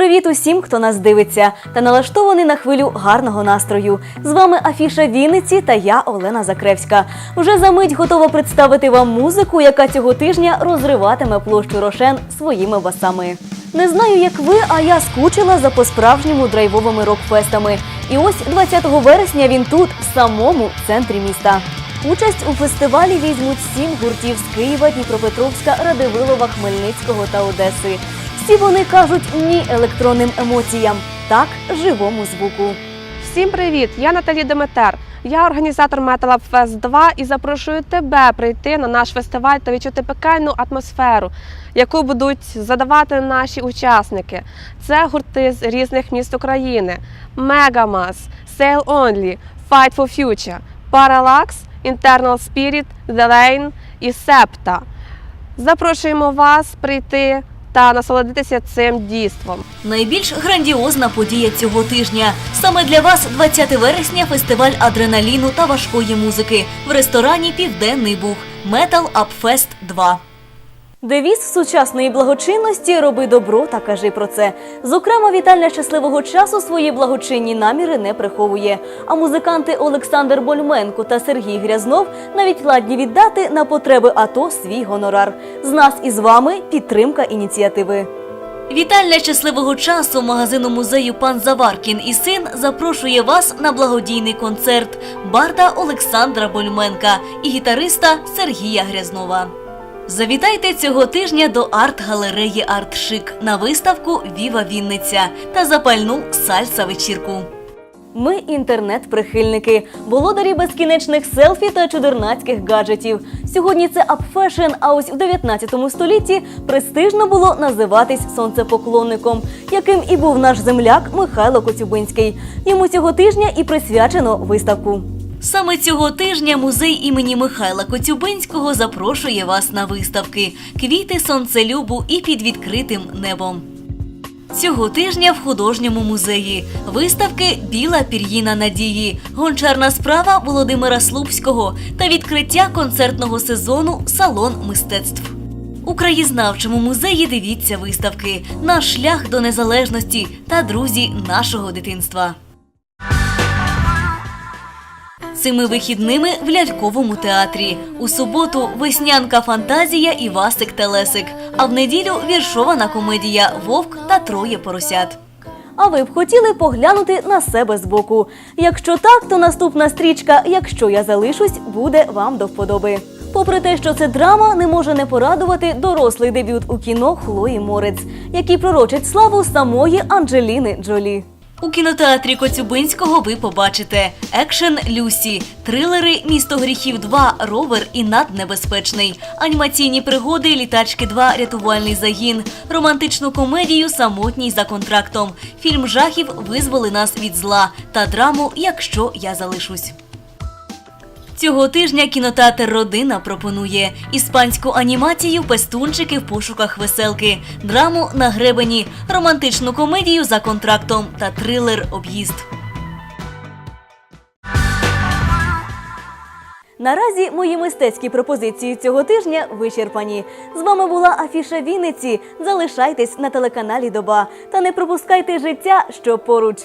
Привіт усім, хто нас дивиться та налаштований на хвилю гарного настрою. З вами Афіша Вінниці та я Олена Закревська. Вже за мить готова представити вам музику, яка цього тижня розриватиме площу Рошен своїми басами. Не знаю, як ви, а я скучила за по-справжньому драйвовими рок-фестами. І ось 20 вересня він тут, в самому центрі міста. Участь у фестивалі візьмуть сім гуртів з Києва, Дніпропетровська, Радивилова, Хмельницького та Одеси. Всі вони кажуть ні електронним емоціям, так живому звуку. Всім привіт! Я Наталі Деметер. Я організатор Metal Fest 2 і запрошую тебе прийти на наш фестиваль та відчути пекельну атмосферу, яку будуть задавати наші учасники. Це гурти з різних міст України: Megamas, Sail Only, Fight for Future, Parallax, Internal Spirit, The Lane і Septa. Запрошуємо вас прийти та насолодитися цим дійством. Найбільш грандіозна подія цього тижня. Саме для вас 20 вересня фестиваль адреналіну та важкої музики в ресторані Південний Буг Up Fest 2. Девіз сучасної благочинності роби добро та кажи про це. Зокрема, вітальня щасливого часу свої благочинні наміри не приховує. А музиканти Олександр Больменко та Сергій Грязнов навіть ладні віддати на потреби АТО свій гонорар. З нас і з вами підтримка ініціативи. Вітальня щасливого часу магазину музею Пан Заваркін і син запрошує вас на благодійний концерт барда Олександра Больменка і гітариста Сергія Грязнова. Завітайте цього тижня до арт-галереї «Артшик» на виставку Віва Вінниця та запальну сальса вечірку. Ми інтернет-прихильники, володарі безкінечних селфі та чудернацьких гаджетів. Сьогодні це апфешн, а ось у 19 столітті престижно було називатись сонцепоклонником, яким і був наш земляк Михайло Коцюбинський. Йому цього тижня і присвячено виставку. Саме цього тижня музей імені Михайла Коцюбинського запрошує вас на виставки Квіти сонцелюбу і під відкритим небом. Цього тижня в художньому музеї виставки Біла пір'їна надії, гончарна справа Володимира Слупського та відкриття концертного сезону Салон мистецтв. У краєзнавчому музеї дивіться виставки Наш шлях до незалежності та друзі нашого дитинства. Цими вихідними в ляльковому театрі. У суботу веснянка фантазія і Васик Телесик. А в неділю віршована комедія Вовк та троє поросят. А ви б хотіли поглянути на себе збоку. Якщо так, то наступна стрічка Якщо я залишусь, буде вам до вподоби. Попри те, що це драма, не може не порадувати дорослий дебют у кіно Хлої Морець, який пророчить славу самої Анджеліни Джолі. У кінотеатрі Коцюбинського ви побачите екшен Люсі, трилери Місто гріхів 2, ровер і наднебезпечний, анімаційні пригоди Літачки 2, рятувальний загін, романтичну комедію Самотній за контрактом, фільм жахів Визволи нас від зла та драму Якщо я залишусь. Цього тижня кінотеатр Родина пропонує іспанську анімацію Пестунчики в пошуках веселки, драму на гребені, романтичну комедію за контрактом та трилер Об'їзд. Наразі мої мистецькі пропозиції цього тижня вичерпані. З вами була Афіша Вінниці. Залишайтесь на телеканалі Доба та не пропускайте життя, що поруч.